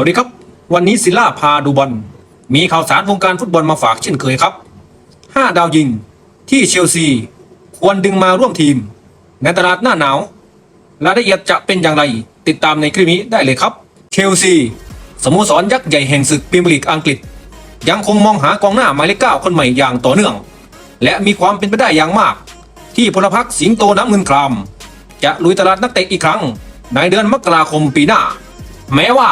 วัสดีครับ วันนี้ศิลาพาดูบอล มีข่าวสารวงการฟุตบอลมาฝากเช่นเคยครับ 5 ดาวยิง ที่เชลซี ควรดึงมาร่วมทีม ในตลาดหน้าหนาวรายละเอียดจะเป็นอย่างไร ติดตามในคลิปนี้ได้เลยครับ เชลซี สโมสรยักษ์ใหญ่แห่งศึกพรีเมียร์ลีกอังกฤษ ยังคงมองหากองหน้าหมายเลขเก้าคนใหม่อย่างต่อเนื่อง และมีความเป็นไปได้อย่างมาก ที่พลพรรคสิงโตน้ำเงินคราม จะลุยตลาดนักเตะอีกครั้ง ในเดือนมกราคมปีหน้า แม้ว่า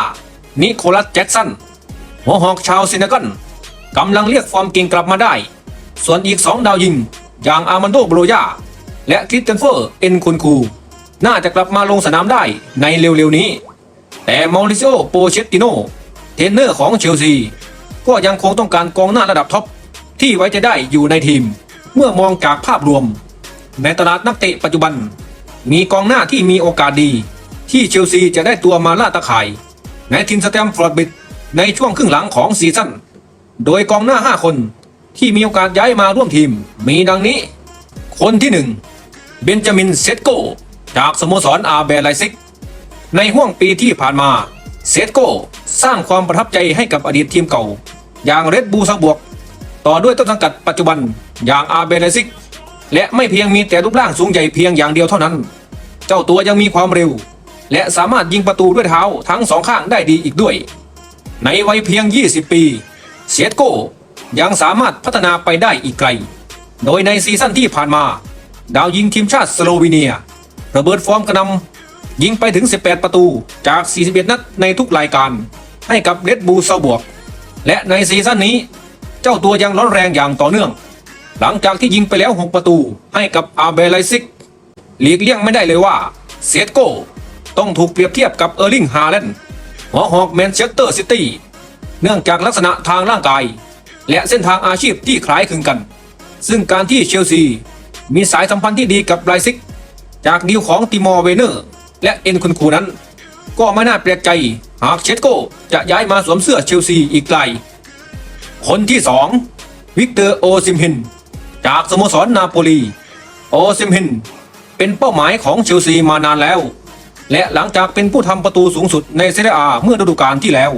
นิโคลัสแจ็กสันหัวหอกชาวซเนากัลกำลังเรียกฟอร์มเก่งกลับมาได้ ส่วนอีกสองดาวยิง อย่างอามันโดโบโลยา และคริสเตนเฟอร์เอ็นคุนคู น่าจะกลับมาลงสนามได้ในเร็วๆนี้ แต่มาริซิโอโปเชตติโนเทรนเนอร์ของเชลซี ก็ยังคงต้องการกองหน้าระดับท็อป ที่ไว้ใจได้อยู่ในทีม เมื่อมองจากภาพรวม ในตลาดนักเตะปัจจุบัน มีกองหน้าที่มีโอกาสดี ที่เชลซีจะได้ตัวมาล่าตะข่าย ในทีมสแตมฟอร์ดบิดในช่วงครึ่งหลังของซีซั่น โดยกองหน้า 5 คนที่มีโอกาสย้ายมาร่วมทีม มีดังนี้ คนที่ 1 เบนจามินเซตโก จากสโมสรอาเบรไลซิก ในห่วงปีที่ผ่านมาเซตโกสร้างความประทับใจให้กับอดีตทีมเก่า อย่างเรดบูซาบวก ต่อด้วยต้นสังกัดปัจจุบันอย่างอาเบรไลซิก และไม่เพียงมีแต่รูปร่างสูงใหญ่เพียงอย่างเดียวเท่านั้น เจ้าตัวยังมีความเร็ว และสามารถยิงประตูด้วยเท้าทั้งสองข้างได้ดีอีกด้วย ในวัยเพียง 20 ปี เซียโกยังสามารถพัฒนาไปได้อีกไกล โดยในซีซั่นที่ผ่านมา ดาวยิงทีมชาติสโลวีเนีย ระเบิดฟอร์มกระนำยิงไปถึง 18 ประตูจาก 41 นัดในทุกรายการ ให้กับเรดบูลซาบวก และในซีซั่นนี้ เจ้าตัวยังร้อนแรงอย่างต่อเนื่อง หลังจากที่ยิงไปแล้ว 6 ประตูให้กับอาเบไลซิกหลีกเลี่ยงไม่ได้เลยว่าเซียโก ต้องถูกเปรียบเทียบกับเออร์ลิงฮาแลนด์หัวหอกแมนเชสเตอร์ซิตี้เนื่องจากลักษณะทางร่างกาย และเส้นทางอาชีพที่คล้ายคลึงกัน ซึ่งการที่เชลซี มีสายสัมพันธ์ที่ดีกับไบรซิก จากดีลของติมอร์เวเนอร์ และเอ็นคุนคูนั้น ก็ไม่น่าแปลกใจหากเชสโกจะย้ายมาสวมเสื้อเชลซีอีกไกล คนที่สองวิกเตอร์โอซิมเฮนจากสโมสรนาโปลี โอซิมเฮนเป็นเป้าหมายของเชลซีมานานแล้ว และหลังจากเป็นผู้ทำประตูสูงสุดในเซเรียอาเมื่อฤดูกาลที่แล้ว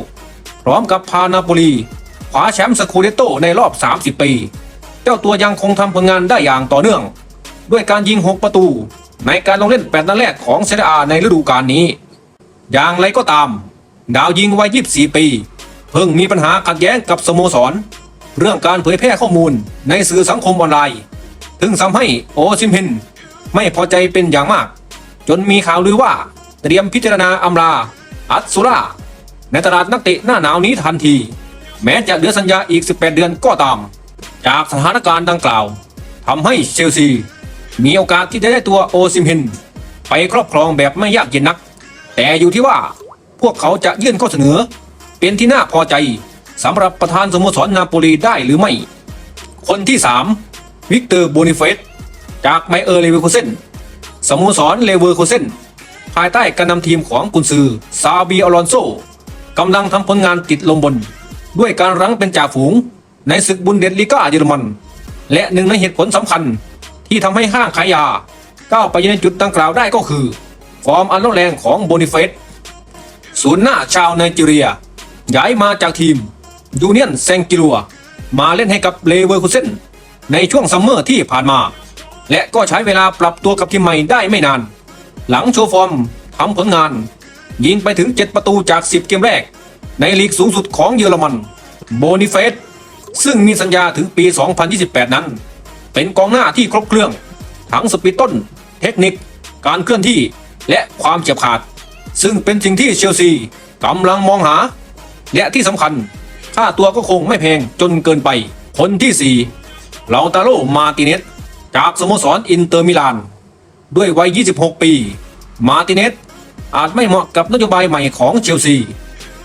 พร้อมกับพานาโปลีคว้าแชมป์สคูเดโตในรอบ 30 ปี เจ้าตัวยังคงทำผลงานได้อย่างต่อเนื่อง ด้วยการยิง 6 ประตู ในการลงเล่น 8 นัดแรกของเซเรียอาในฤดูกาลนี้ อย่างไรก็ตาม ดาวยิงวัย 24 ปี เพิ่งมีปัญหาขัดแย้งกับสโมสร เรื่องการเผยแพร่ข้อมูลในสื่อสังคมออนไลน์ถึงทำให้โอซิมเฮนไม่พอใจเป็นอย่างมาก จนมีข่าวลือว่า เตรียมพิจารณาอำลาอัตสุราในตลาดนักเตะหน้าหนาวนี้ทันที แม้จะเหลือสัญญาอีก 18 เดือนก็ตาม จากสถานการณ์ดังกล่าวทำให้เชลซี มีโอกาสที่จะได้ตัวโอซิมเฮนไปครอบครองแบบไม่ยากเย็นนัก แต่อยู่ที่ว่าพวกเขาจะยื่นข้อเสนอ เป็นที่น่าพอใจสำหรับประธานสโมสรนาโปลีได้หรือไม่ คนที่ 3 วิกเตอร์โบนิเฟสจากไมเออร์เลเวอร์โคเซนสโมสรเลเวอร์โคเซน ภายใต้การนำทีมของกุนซือซาบีอลอนโซกำลังทำผลงานติดลมบน ด้วยการรั้งเป็นจ่าฝูง ในศึกบุนเดสลิก้าเยอรมัน และหนึ่งในเหตุผลสำคัญที่ทำให้ห้างขายยาก้าวไปในจุดดังกล่าวได้ก็คือ ฟอร์มอันร้อนแรงของโบนิเฟสศูนย์หน้าชาวไนจีเรีย ย้ายมาจากทีมยูเนียนเซงกิลัวมาเล่นให้กับเลเวอร์คูเซนในช่วงซัมเมอร์ที่ผ่านมา และก็ใช้เวลาปรับตัวกับทีมใหม่ได้ไม่นาน หลังโชว์ฟอร์มทำผลงาน ยิงไปถึง 7 ประตูจาก 10 เกมแรก ในลีกสูงสุดของเยอรมัน โบนิเฟสซึ่งมีสัญญาถึงปี 2028 นั้น เป็นกองหน้าที่ครบเครื่อง ทั้งสปีดต้น เทคนิค การเคลื่อนที่และความเฉียบขาด ซึ่งเป็นสิ่งที่เชลซีกำลังมองหา และที่สำคัญ ค่าตัวก็คงไม่แพงจนเกินไป คนที่4เลาตาโรมาติเนสจากสโมสรอินเตอร์มิลาน ด้วยวัย 26 ปี มาติเนสอาจไม่เหมาะกับนโยบายใหม่ของเชลซี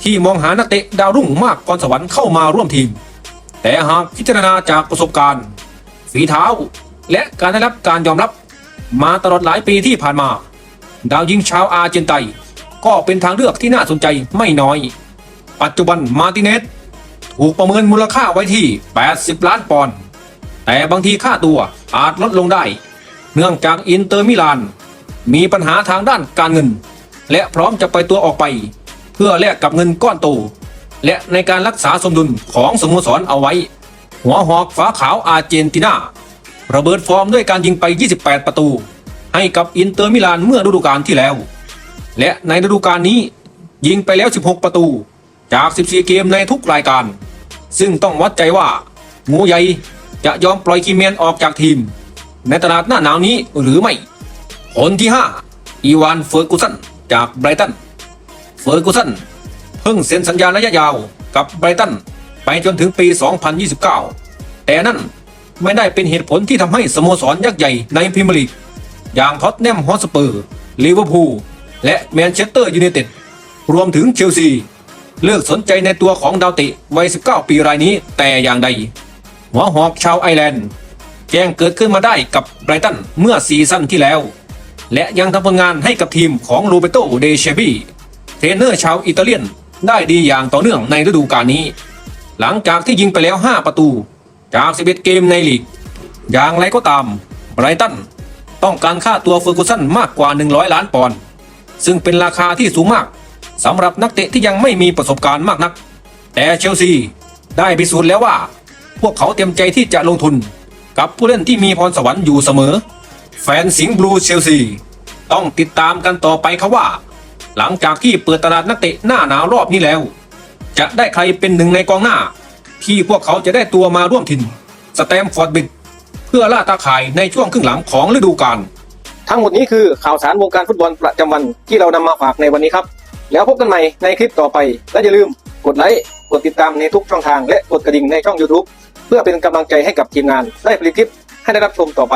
ที่มองหานักเตะดาวรุ่งมากพรสวรรค์เข้ามาร่วมทีม แต่หากพิจารณาจากประสบการณ์ ฝีเท้า และการได้รับการยอมรับมาตลอดหลายปีที่ผ่านมา ดาวยิงชาวอาร์เจนไตก็เป็นทางเลือกที่น่าสนใจไม่น้อย ปัจจุบันมาติเนสถูกประเมินมูลค่าไว้ที่ 80 ล้านปอนด์แต่บางทีค่าตัวอาจลดลงได้ เนื่องจากอินเตอร์มิลาน มีปัญหาทางด้านการเงิน และพร้อมจะไปตัวออกไป เพื่อแลกกับเงินก้อนโต และในการรักษาสมดุลของสโมสรเอาไว้ หัวหอกฟ้าขาวอาร์เจนตินาระเบิดฟอร์มด้วยการยิงไป 28 ประตู ให้กับอินเตอร์มิลานเมื่อฤดูกาลที่แล้ว และในฤดูกาลนี้ ยิงไปแล้ว 16 ประตู จาก 14 เกมในทุกรายการ ซึ่งต้องวัดใจว่างูใหญ่จะยอมปล่อยคีเมนออกจากทีม ในตลาดหน้าหนาวนี้หรือไม่ คนที่ 5 อีวานเฟอร์กูสันจากไบรตัน เฟอร์กูสันเพิ่งเซ็นสัญญาระยะยาวกับไบรตัน ไปจนถึงปี 2029 แต่นั่นไม่ได้เป็นเหตุผลที่ทำให้สโมสรยักษ์ใหญ่ในพรีเมียร์ลีก อย่างท็อตแนมฮอสเปอร์ลิเวอร์พูลและแมนเชสเตอร์ยูไนเต็ดรวมถึงเชลซี เลิกสนใจในตัวของดาวตะวัย 19 ปีรายนี้แต่อย่างใด หัวหอกชาวไอร์แลนด์ แจ้งเกิดขึ้นมาได้กับไบรตันเมื่อซีซั่นที่แล้ว และยังทำผลงานให้กับทีมของโรเบโตเดเชบีเทรนเนอร์ชาวอิตาเลียนได้ดีอย่างต่อเนื่องในฤดูกาลนี้ หลังจากที่ยิงไปแล้ว 5 ประตู จาก 11 เกมในลีก อย่างไรก็ตามไบรตันต้องการค่าตัวเฟอร์กูสันมากกว่า 100 ล้านปอนด์ซึ่งเป็นราคาที่สูงมากสำหรับนักเตะที่ยังไม่มีประสบการณ์มากนัก แต่เชลซีได้พิสูจน์แล้วว่า พวกเขาเต็มใจที่จะลงทุนกับผู้เล่นที่มีพรสวรรค์อยู่เสมอ แฟนสิงห์บลูเชลซี ต้องติดตามกันต่อไปครับว่า หลังจากที่เปิดตลาดนักเตะหน้าหนาวรอบนี้แล้ว จะได้ใครเป็นหนึ่งในกองหน้า ที่พวกเขาจะได้ตัวมาร่วมถิ่นสแตมฟอร์ดบิดเพื่อล่าตาข่ายในช่วงครึ่งหลังของฤดูกาลทั้งหมดนี้คือข่าวสารวงการฟุตบอลประจำวันที่เรานำมาฝากในวันนี้ครับ แล้วพบกันใหม่ในคลิปต่อไป และอย่าลืมกดไลค์กดติดตามในทุกช่องทางและกดกระดิ่งในช่อง YouTube เพื่อเป็นกำลังใจให้กับทีมงานได้ผลิตคลิปให้ได้รับชมต่อไป